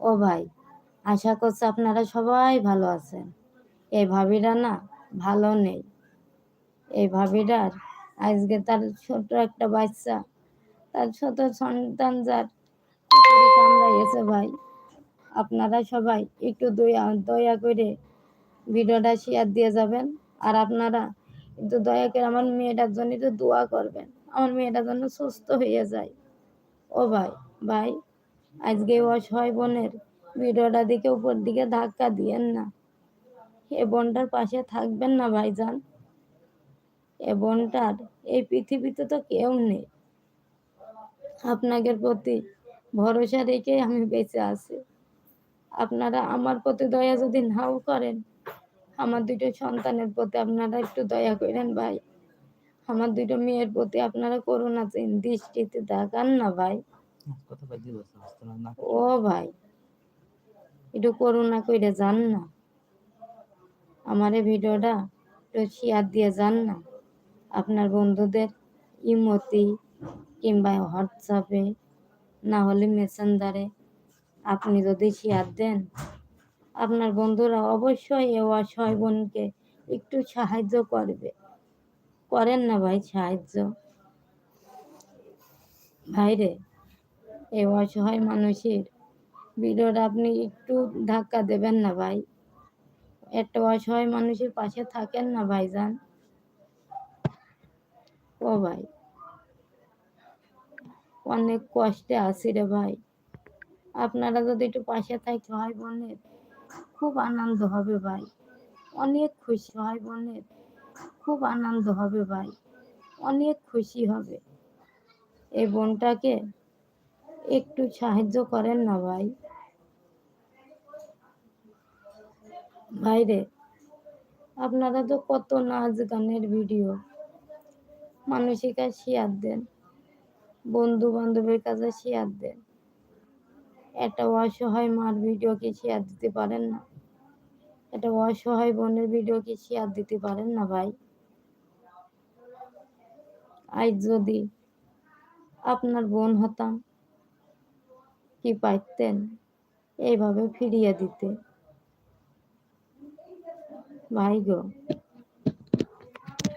ও ভাই, আশা করছি আপনারা সবাই ভালো আছেন। এই ভাবিরা না ভালো নেই। এই ভাবিরার আজকে তার ছোট একটা বাচ্চা, তার ছোট সন্তান যার কুকুরে কামড়াইয়েছে ভাই। আপনারা সবাই একটু দয়া দয়া করে ভিডিওটা শেয়ার দিয়ে যাবেন। আর আপনারা একটু দয়া করে আমার মেয়েটার জন্য একটু দোয়া করবেন। আমার মেয়েটার জন্য সুস্থ হয়ে যায়। ও ভাই ভাই আজকে অসহায় বোনের ভিডিওটা দিকে উপর দিকে ধাক্কা দিয়েন না। এ বোনটার পাশে থাকবেন না ভাইজান। এ বোনটার এই পৃথিবীতে তো কেউ নেই। আপনাদের প্রতি ভরসা রেখে আমি বেঁচে আছি। আপনারা আমার প্রতি দয়া যদি নাও করেন, আমার দুটো সন্তানের প্রতি আপনারা একটু দয়া করেন ভাই। আমার দুটো মেয়ের প্রতি আপনারা করুণা দৃষ্টিতে দেখান না ভাই। ও ভাই একটু করুণা কইরে যান না। আমার ভিডিওটা একটু শেয়ার দিয়ে যান না। আপনার বন্ধুদের ইমতি কিংবা হোয়াটসঅ্যাপে না হলে মেসেঞ্জারে আপনি যদি শেয়ার দেন, আপনার বন্ধুরা অবশ্যই এ অসহায় বোনকে একটু সাহায্য করবে। করেন না ভাই, সাহায্য। ভাইরে এই অসহায় মানুষের। ভিডিওটা আপনি একটু ধাক্কা দেবেন না ভাই। একটা অসহায় মানুষের পাশে থাকেন না ভাইজান। ও ভাই। অনেক কষ্টে আছি রে ভাই। আপনারা যদি একটু পাশে থাকতে হয় বোনের, খুব আনন্দ হবে ভাই। অনেক খুশি হয় বোনের, খুব আনন্দ হবে ভাই। অনেক খুশি হবে। এই বোনটাকে একটু সাহায্য করেন না ভাই। ভাইরে, আপনারা তো কত নাচ গানের ভিডিও। মানুষের কাছে শেয়ার দেন। বন্ধু বান্ধবের কাছে শেয়ার দেন। একটা অসহায় মার ভিডিও কি শেয়ার দিতে পারেন না? একটা অসহায় বোনের ভিডিও কি শেয়ার দিতে পারেন না ভাই? আজ যদি আপনার বোন হতাম কি পাইতেন? এইভাবে ফিরিয়ে দিতে। ভাই গো,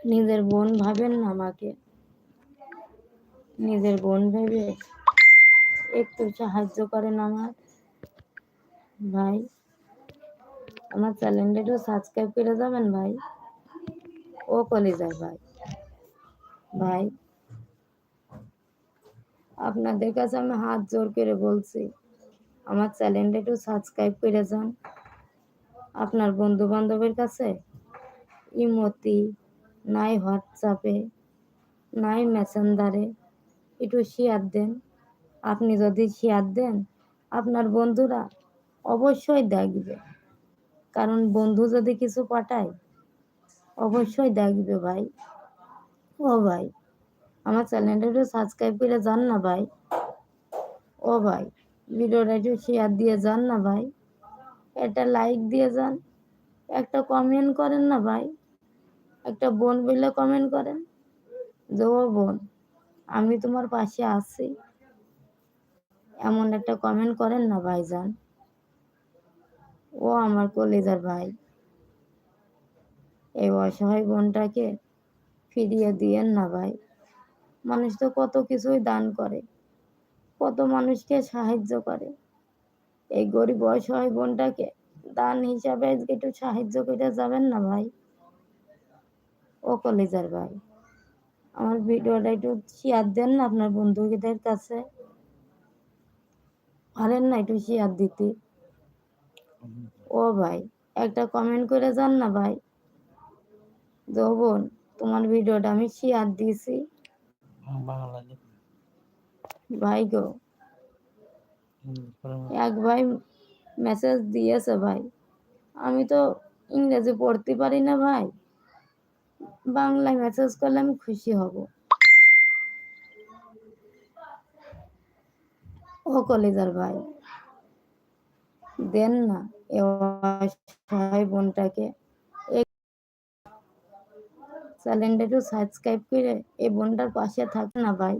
নিজের বোন ভাবেন না আমাকে? নিজের বোন ভেবে একটু সাহায্য করেন আমার? ভাই, আমার চ্যানেলটা সাবস্ক্রাইব করে যাবেন ভাই? ও কলেজার ভাই। ভাই আপনাদের কাছে আমি হাত জোর করে বলছি, আমার চ্যানেলটা একটু সাবস্ক্রাইব করে যান। আপনার বন্ধু বান্ধবের কাছে ইমতি, নাই হোয়াটসঅ্যাপে, নাই মেসেঞ্জারে একটু শেয়ার দেন। আপনি যদি শেয়ার দেন, আপনার বন্ধুরা অবশ্যই দেখবে। কারণ বন্ধু যদি কিছু পাঠায়, অবশ্যই দেখবে ভাই। ও ভাই। আমার চ্যানেলটা সাবস্ক্রাইব করে যান না ভাই। ও ভাই, ভিডিওটা একটু শেয়ার দিয়ে যান না ভাই। একটা লাইক দিয়ে যান, একটা কমেন্ট করেন না ভাই। একটা বোন বললে কমেন্ট করেন, যে ও বোন, আমি তোমার পাশে আছি। এমন একটা কমেন্ট করেন না ভাইজান ও আমার কলেজার ভাই। এই অসহায় বোনটাকে ফিরিয়ে দিয়েন না ভাই। মানুষ তো কত কিছুই দান করে, কত মানুষকে সাহায্য করে। এই গরিব অসহায় বোনটাকে দান হিসাবে একটু সাহায্য করে যাবেন না ভাই? ও কলেজার ভাই। আমার ভিডিওটা একটু শেয়ার দেন না আপনার বন্ধুদের কাছে। পারেন না একটু শেয়ার দিতে? ও ভাই, একটা কমেন্ট করে যান না ভাই? যে ও বোন, তোমার ভিডিওটা আমি শেয়ার দিয়েছি ভালো লাগে ভাই গো এক ভাই মেসেজ দিয়েছে ভাই। আমি তো ইংরেজি পড়তে পারি না ভাই। বাংলায় মেসেজ করলে আমি খুশি হব। ও কলেজার ভাই। দেন না এ বোনটাকে একটু সাবস্ক্রাইব করে এই বোনটার পাশে থাকে না ভাই।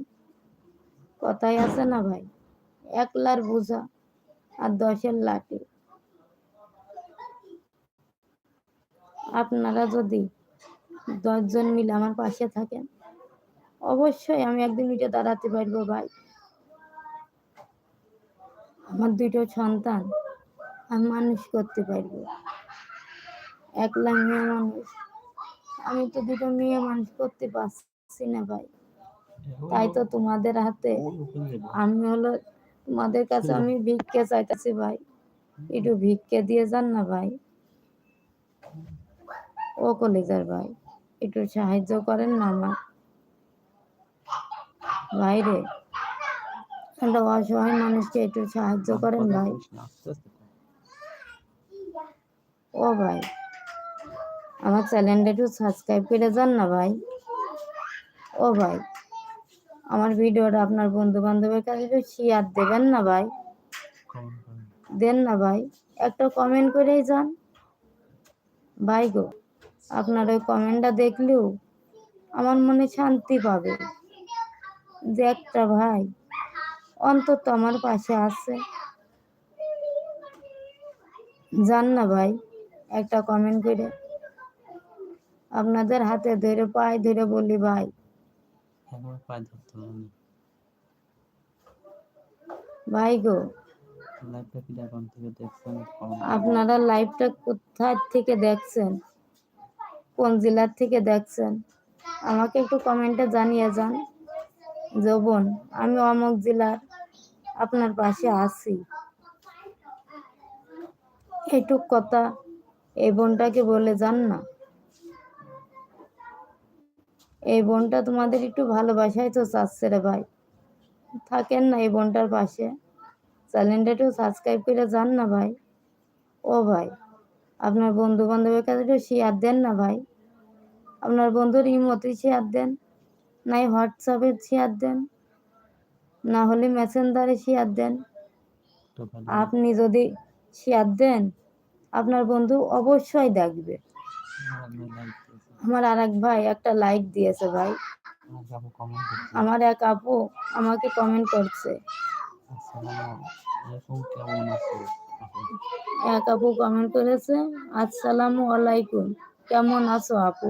কথাই আছে না ভাই। একলার বোঝা আর দশের লাঠি। আপনারা যদি দশজন মিলে আমার পাশে থাকেন, অবশ্যই আমি একদিন উঠে দাঁড়াতে পারব ভাই। আমার দুটো সন্তান, আমি মানুষ করতে পারব। একলা মেয়ে মানুষ। আমি তো দুটো মেয়ে মানুষ করতে পারছি না ভাই। তাই তো তোমাদের হাতে আমি হলো তোমাদের কাছে আমি ভিক্ষে চাইতেছি ভাই। একটু ভিক্ষে দিয়ে যান না ভাই। ও কলেজার ভাই একটু সাহায্য করেন না আমার। ভাইরে একটা অসহায় মানুষকে একটু সাহায্য করেন ভাই। ও ভাই। আমার চ্যানেলটা একটু সাবস্ক্রাইব করে যান না ভাই? ও ভাই আমার ভিডিওটা আপনার বন্ধু বান্ধবের কাছে একটু শেয়ার দেবেন না ভাই? দেন না ভাই একটা কমেন্ট করেই যান। ভাই গো আপনার ওই কমেন্টটা দেখলেও আমার মনে শান্তি পাবে। যে একটা ভাই অন্তত আমার পাশে আছে। যান না ভাই একটা কমেন্ট করে। আপনাদের হাতে ধরে পায়ে ধরে বলি ভাই। ভাই গো আপনারা লাইভটা কোথায় থেকে দেখছেন? কোন জেলার থেকে দেখছেন? আমাকে একটু কমেন্টে জানিয়ে যান। যে বোন আমি অমুক জেলার আপনার পাশে আছি। এটুক কথা এই বোনটাকে বলে যান না। এই বোনটা তোমাদের একটু ভালোবাসাই তো চাচ্ছে ভাই। থাকেন না এই বোনটার পাশে। একটু সাবস্ক্রাইব করে যান না ভাই। ও ভাই, আপনার বন্ধু বান্ধবের কাছে একটু শেয়ার দেন না ভাই। আপনার বন্ধুর ইমতে শেয়ার দেন নাই হোয়াটসঅ্যাপে শেয়ার দেন, না হলে মেসেঞ্জারে শেয়ার দেন। আপনি যদি শেয়ার দেন, আপনার বন্ধু অবশ্যই দেখবে। আমার আর এক ভাই একটা লাইক দিয়েছে ভাই। আমার এক আপু আমাকে কমেন্ট করছে। এক আপু কমেন্ট করেছে আসসালামু আলাইকুম কেমন আছো আপু?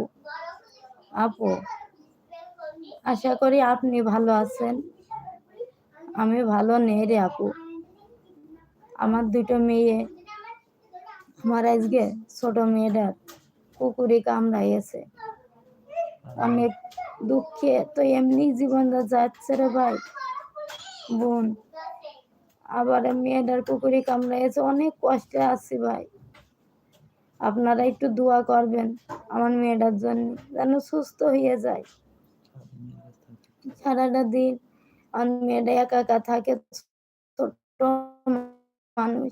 আপু আশা করি আপনি ভালো আছেন। আমি ভালো নেই রে আপু। আমার দুটো মেয়ে আমার আজকে ছোট মেয়েটার। কুকুরে কামড়াইয়েছে অনেক দুঃখে তো এমনি জীবনটা যাচ্ছে রে ভাই। বোন, আবার মেয়েটার কুকুরে কামড়াইছে অনেক কষ্টে আছি ভাই। আপনারা একটু দোয়া করবেন আমার মেয়েটার জন্য, যেন সুস্থ হয়ে যায়। সারাটা দিন আমার মেয়েটা একা একা থাকে ছোট্ট মানুষ।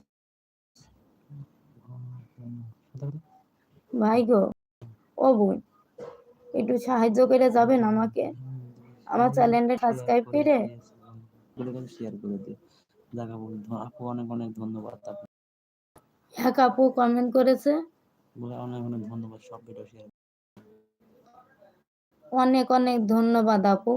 ভাই গো ও বোন একটু সাহায্য করে যাবেন আমাকে? আমার চ্যানেলটা সাবস্ক্রাইব করে? শেয়ার করে দিও জায়গা বন্ধু আপু অনেক অনেক ধন্যবাদ এক আপু কমেন্ট করেছে? বলে অনেক অনেক ধন্যবাদ সব ভিডিও শেয়ার অনেক অনেক ধন্যবাদ আপু।